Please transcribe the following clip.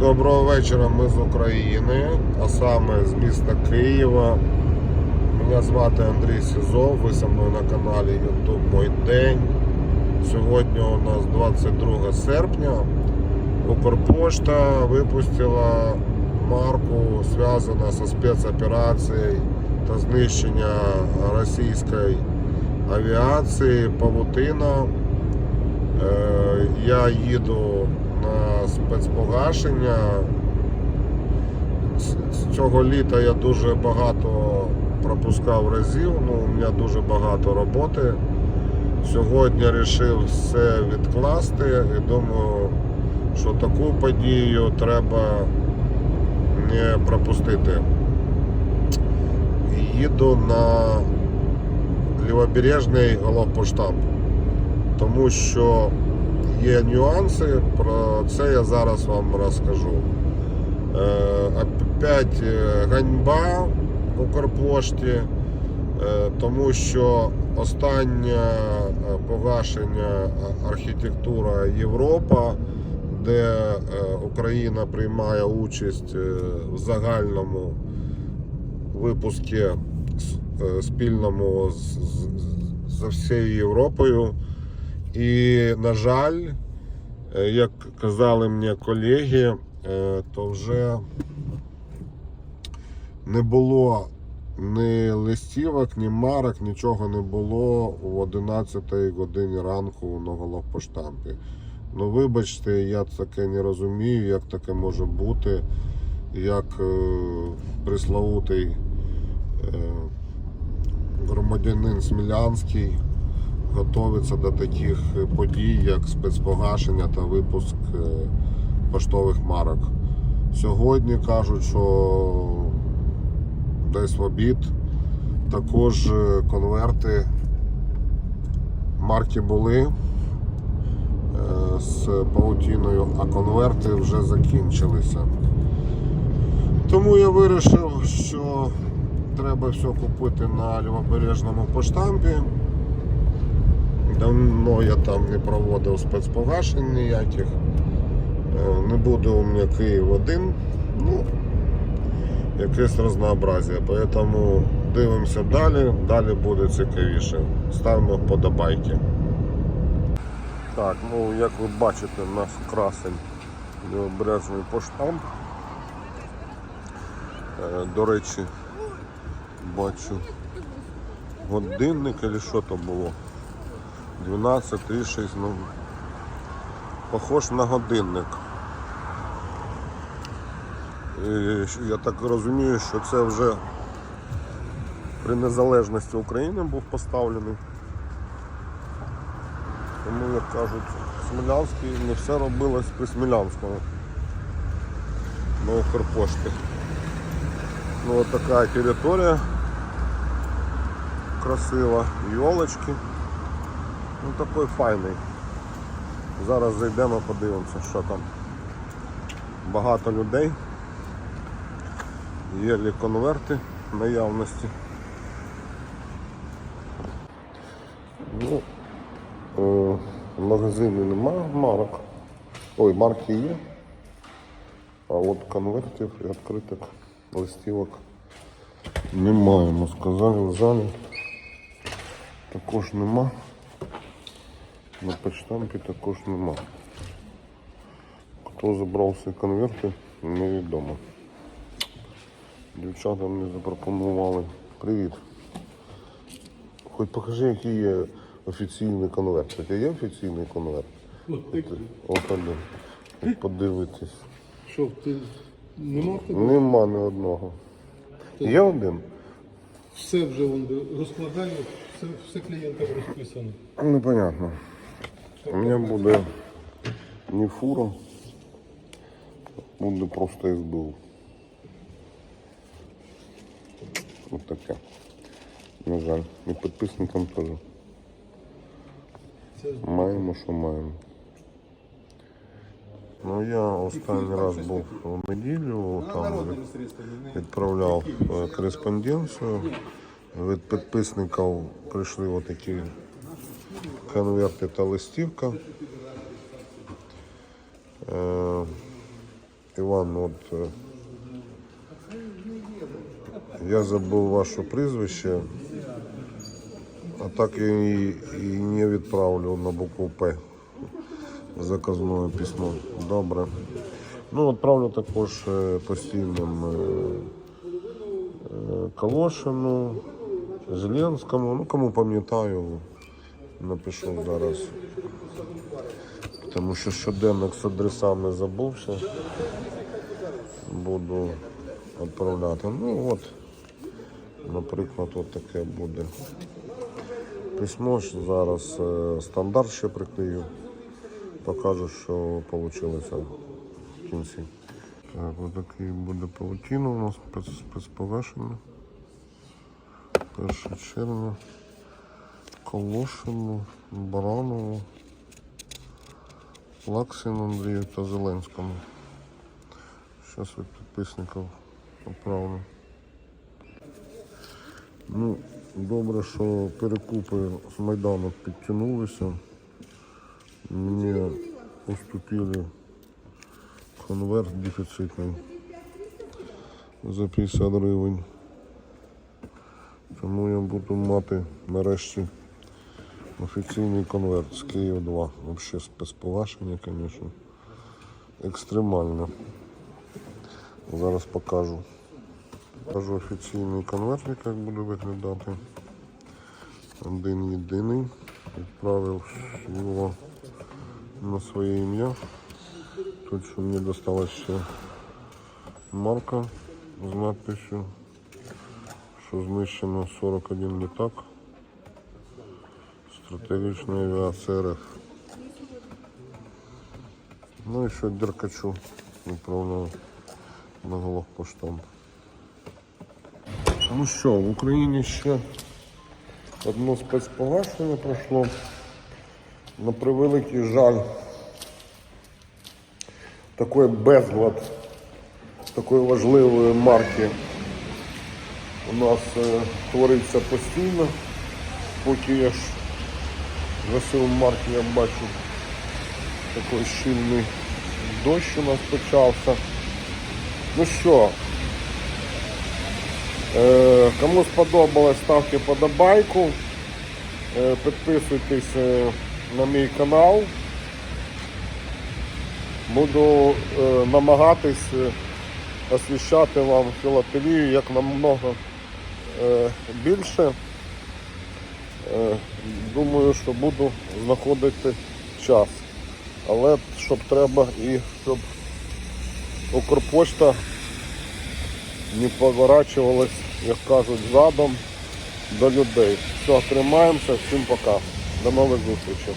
Доброго вечора, ми з України, а саме з міста Києва. Мене звати Андрій Сізов, ви зі мною на каналі YouTube Мой День. Сьогодні у нас 22 серпня. Укрпошта випустила марку, зв'язану зі спецоперацією та знищення російської авіації Павутина. Е, Я їду на спецпогашення. З- Цього літа я дуже багато пропускав разів, ну, у мене дуже багато роботи. Сьогодні вирішив все відкласти і думаю, що таку подію треба не пропустити. Їду на лівобережний головпоштаб, тому що є нюанси, про це я зараз вам розкажу. Е, Опять е, ганьба Укрпошті, е, тому що останнє погашення архітектура Європа, де Україна приймає участь в загальному випуску спільному з, з, з всією Європою. І, на жаль, е, як казали мені колеги, е, то вже не було ні листівок, ні марок, нічого не було в 11 годині ранку на головпоштампі. Ну, вибачте, я таке не розумію, як таке може бути, як е, приславутий громадянин Смілянський готується до таких подій, як спецпогашення та випуск е, поштових марок. Сьогодні кажуть, що десь в обід також е, конверти марки були е, з паутіною, а конверти вже закінчилися. Тому я вирішив, що треба все купити на лівобережному поштампі. Давно я там не проводив спецпогашень ніяких. Е, Не буде у мене Київ один. Ну, якесь разнообразие. Поэтому дивимося далі, далі буде цікавіше. Ставимо вподобайки. Так, ну як ви бачите, наш красень лівобережний поштамп. Е, До речі, бачу годинник чи що то було. 12.36, ну похож на годинник. І я так розумію, що це вже при незалежності України був поставлений. Тому, як кажуть, Смілянський не все робилось при Смілянському. На Укрпошті. Ну от така територія красива, йолочки. Ну такий файний. Зараз зайдемо, подивимося, що там. Багато людей. Є ли конверти наявності. Ну, е, в магазині немає марок. Ой, марки є. А от конвертів і відкритих листівок немає. Ми сказали в залі. Також нема. На почтампі також нема. Хто забрав ці конверти, невідомо. Дівчата мені запропонували. Привіт. Хоч покажи, який є офіційний конверт. У є офіційний конверт? От такі. От один. От Подивитись. Що, ти нема тебе? Нема ні одного. Є один? Все вже вон, розкладаю, все, все клієнтам розписано. Непонятно. У мене буде не фура, буде просто СБУ. Ось таке. На жаль. І підписникам теж. Маємо, що маємо. Ну я останній раз був в неділю, там відправляв кореспонденцію. Від підписників прийшли отакі конверти та листівка. Е, Іван, от е, я забув ваше прізвище, а так я і, і не відправлю на букву П заказне письмо. Добре. Ну, відправлю також е, постійним Калошину, Зеленському, ну кому пам'ятаю, напишу зараз. Тому що щоденник з адресами забувся. Буду відправляти. Ну от, наприклад, от таке буде. Письмо зараз е, стандарт ще приклею. Покажу, що вийшло в кінці. Так, ось такий буде паутіна у нас спец- спецповешення. 1 червня. Колошину, Баранову, Лаксину Андрію та Зеленському. Зараз від підписників відправлю. Ну, добре, що перекупи з Майдану підтягнулися. Мені уступили конверт дефіцитний за 50 гривень. Тому я буду мати нарешті офіційний конверт з Київ 2. Взагалі спецповашення, звісно. Екстремально. Зараз покажу. Покажу офіційний конвертик, як буде виглядати. Один єдиний. Відправив його на своє ім'я. Тут що мені досталася ще марка з надписью, що знищено 41 літак. Стратегічної авіації Ну і ще деркачу відправляю на головпоштамп. Ну що, в Україні ще одне спецпогашення пройшло. На превеликий жаль, такий безлад такої важливої марки у нас е, твориться постійно, поки я ж марки я бачу такий щільний дощ у нас почався. Ну що, е, кому сподобалось, ставте подобайку, е, підписуйтесь е, на мій канал. Буду е, намагатись е, освіщати вам філателію як намного е, більше. Е, думаю, що буду знаходити час. Але щоб треба і щоб Укрпошта не поворачувалась, як кажуть, задом до людей. Все, тримаємося, всім пока. До нових зустрічей.